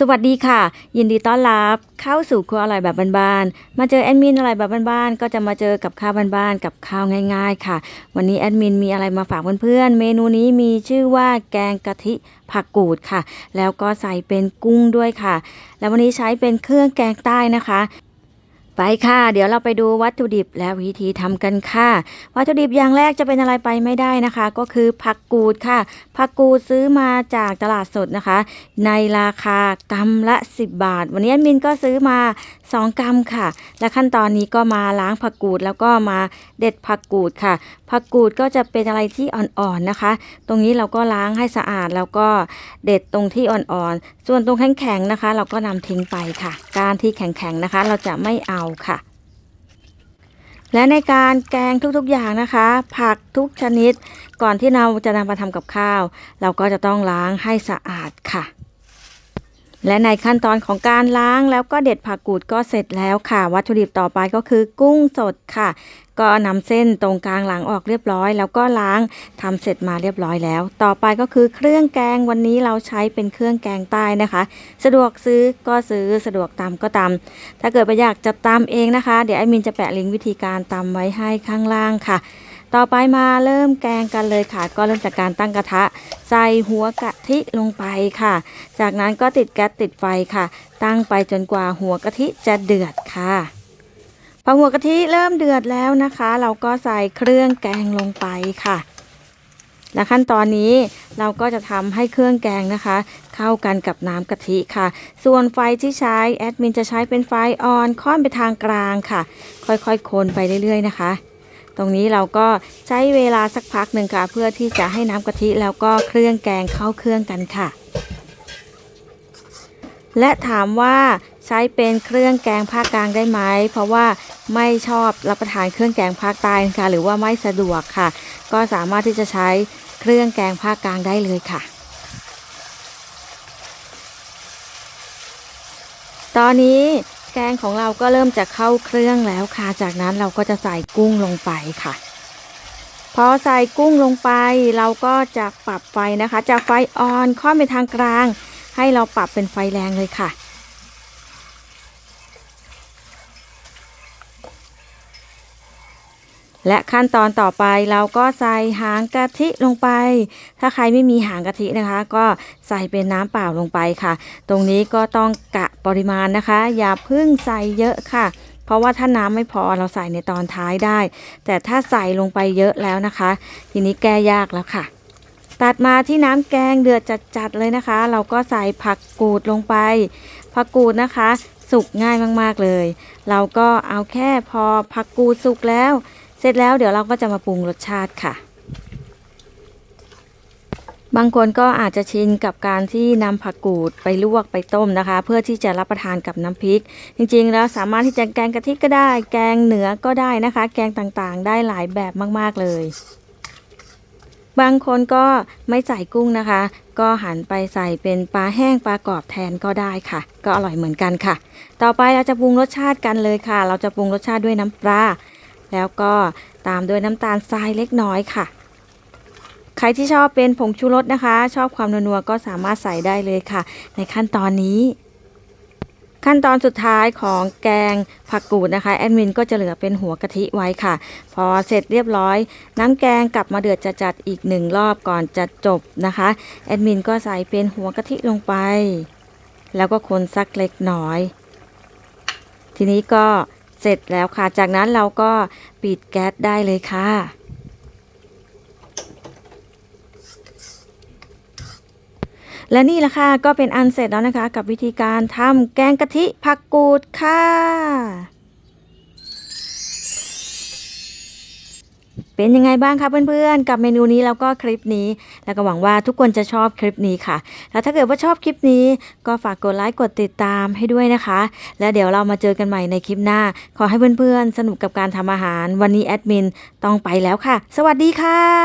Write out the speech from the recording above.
สวัสดีค่ะ ยินดีต้อนรับเข้าสู่ครัวอร่อยแบบบ้านๆมาเจอแอดมินอร่อยแบบบ้านๆก็จะมาเจอกับข้าวบ้านๆกับข้าวง่าย ๆ ค่ะ วันนี้แอดมินมีอะไรมาฝากเพื่อนๆเมนูนี้มีชื่อว่าแกงกะทิผักกูดค่ะ แล้วก็ใส่เป็นกุ้งด้วยค่ะ แล้ววันนี้ใช้เป็นเครื่องแกงใต้นะคะ ไปค่ะ เดี๋ยวเราไปดูวัตถุดิบและวิธีทำกันค่ะ วัตถุดิบอย่างแรกจะเป็นอะไรไปไม่ได้นะคะ ก็คือผักกูดค่ะ ผักกูดซื้อมาจากตลาดสดนะคะ ในราคากรัมละ 10 บาท วันนี้มินก็ซื้อมา 2 กรัมค่ะ และขั้นตอนนี้ก็มาล้างผักกูดแล้วก็มาเด็ดผักกูดค่ะ ผักกูดก็จะเป็นอะไรที่อ่อนๆนะคะ ตรงนี้เราก็ล้างให้สะอาดแล้วก็เด็ดตรงที่อ่อนๆ ส่วนตรงแข็งๆนะคะ เราก็นำทิ้งไปค่ะ การที่แข็งๆนะคะ เราจะไม่เอาค่ะ และในการแกงทุกๆอย่างนะคะ ผักทุกชนิด ก่อนที่เราจะนำมาทำกับข้าว เราก็จะต้องล้างให้สะอาดค่ะ และในขั้นตอนของการล้างแล้วก็เด็ดผักกูดก็เสร็จแล้วค่ะ วัตถุดิบต่อไปก็คือกุ้งสดค่ะ ก็นำเส้นตรงกลางหลังออกเรียบร้อย แล้วก็ล้างทำเสร็จมาเรียบร้อยแล้ว ต่อไปก็คือเครื่องแกงวันนี้เราใช้เป็นเครื่องแกงใต้นะคะ สะดวกซื้อก็ซื้อสะดวกตำก็ตำถ้าเกิดไปอยากจะตำเองนะคะ เดี๋ยวแอมินจะแปะลิงก์วิธีการตำไว้ให้ข้างล่างค่ะ ต่อไปมาเริ่มแกงกันเลยค่ะ ก็เริ่มจากการตั้งกระทะ ใส่หัวกะทิลงไปค่ะ จากนั้นก็ติดแก๊สติดไฟค่ะ ตั้งไปจนกว่าหัวกะทิจะเดือดค่ะพอหัวกะทิเริ่มเดือดแล้วนะคะ เราก็ใส่เครื่องแกงลงไปค่ะ และขั้นตอนนี้เราก็จะทำให้เครื่องแกงนะคะ เข้ากันกับน้ำกะทิค่ะ ส่วนไฟที่ใช้แอดมินจะใช้เป็นไฟอ่อนค่อนไปทางกลางค่ะ ค่อยๆคนไปเรื่อยๆนะคะ ตรงนี้เราก็ใช้เวลาสักพักหนึ่งค่ะ เพื่อที่จะให้น้ำกะทิแล้วก็เครื่องแกงเข้าเครื่องกันค่ะ และถามว่าใช้เป็นเครื่องแกงภาคกลางได้ไหม เพราะว่าไม่ชอบรับประทานเครื่องแกงภาคใต้ค่ะ หรือว่าไม่สะดวกค่ะ ก็สามารถที่จะใช้เครื่องแกงภาคกลางได้เลยค่ะตอนนี้ แกงของเราก็เริ่มจะเข้าเครื่องแล้วค่ะ จากนั้นเราก็จะใส่กุ้งลงไปค่ะ พอใส่กุ้งลงไป เราก็จะปรับไฟนะคะ จากไฟอ่อนค่อนไปทางกลาง ให้เราปรับเป็นไฟแรงเลยค่ะและขั้นตอนต่อไปเราก็ใส่หางกะทิลงไป ถ้าใครไม่มีหางกะทินะคะ ก็ใส่เป็นน้ำเปล่าลงไปค่ะ ตรงนี้ก็ต้องกะ ปริมาณนะคะ อย่าเพึ่งใส่เยอะค่ะ เพราะว่าถ้าน้ำไม่พอเราใส่ในตอนท้ายได้ แต่ถ้าใส่ลงไปเยอะแล้วนะคะ ทีนี้แก้ยากแล้วค่ะ ตัดมาที่น้ำแกงเดือดจัดๆเลยนะคะ เราก็ใส่ผักกูดลงไป ผักกูดนะคะ สุกง่ายมากๆเลย เราก็เอาแค่พอผักกูดสุกแล้ว เสร็จแล้วเดี๋ยวเราก็จะมาปรุงรสชาติค่ะ บางคนก็อาจจะชินกับการที่นำผักกูดไปลวกไปต้มนะคะ เพื่อที่จะรับประทานกับน้ำพริก จริงๆ แล้วสามารถที่จะแกงกะทิก็ได้ แกงเหนือก็ได้นะคะ แกงต่างๆ ได้หลายแบบมากๆเลย บางคนก็ไม่ใส่กุ้งนะคะ ก็หันไปใส่เป็นปลาแห้งปลากรอบแทนก็ได้ค่ะ ก็อร่อยเหมือนกันค่ะ ต่อไปเราจะปรุงรสชาติกันเลยค่ะ เราจะปรุงรสชาติด้วยน้ำปลาแล้วก็ตามด้วยน้ำตาลทรายเล็กน้อยค่ะ ใครที่ชอบเป็นผงชูรสนะคะ ชอบความนัวๆก็สามารถใส่ได้เลยค่ะ ในขั้นตอนนี้ ขั้นตอนสุดท้ายของแกงผักกูดนะคะแอดมินก็จะเหลือเป็นหัวกะทิไว้ค่ะ พอเสร็จเรียบร้อย น้ำแกงกลับมาเดือดจะจัดอีกหนึ่งรอบก่อนจะจบนะคะแอดมินก็ใส่เป็นหัวกะทิลงไป แล้วก็คนสักเล็กน้อย ทีนี้ก็เสร็จแล้วค่ะ จากนั้นเราก็ปิดแก๊สได้เลยค่ะ และนี่แหละค่ะก็เป็นอันเสร็จแล้วนะคะ กับวิธีการทำแกงกะทิผักกูดค่ะเป็นยังไงบ้างคะเพื่อนๆ กับเมนูนี้แล้วก็คลิปนี้ แล้วก็หวังว่าทุกคนจะชอบคลิปนี้ค่ะ แล้วถ้าเกิดว่าชอบคลิปนี้ ก็ฝากกดไลค์กดติดตามให้ด้วยนะคะ แล้วเดี๋ยวเรามาเจอกันใหม่ในคลิปหน้า ขอให้เพื่อนๆ สนุกกับการทำอาหาร วันนี้แอดมินต้องไปแล้วค่ะ สวัสดีค่ะ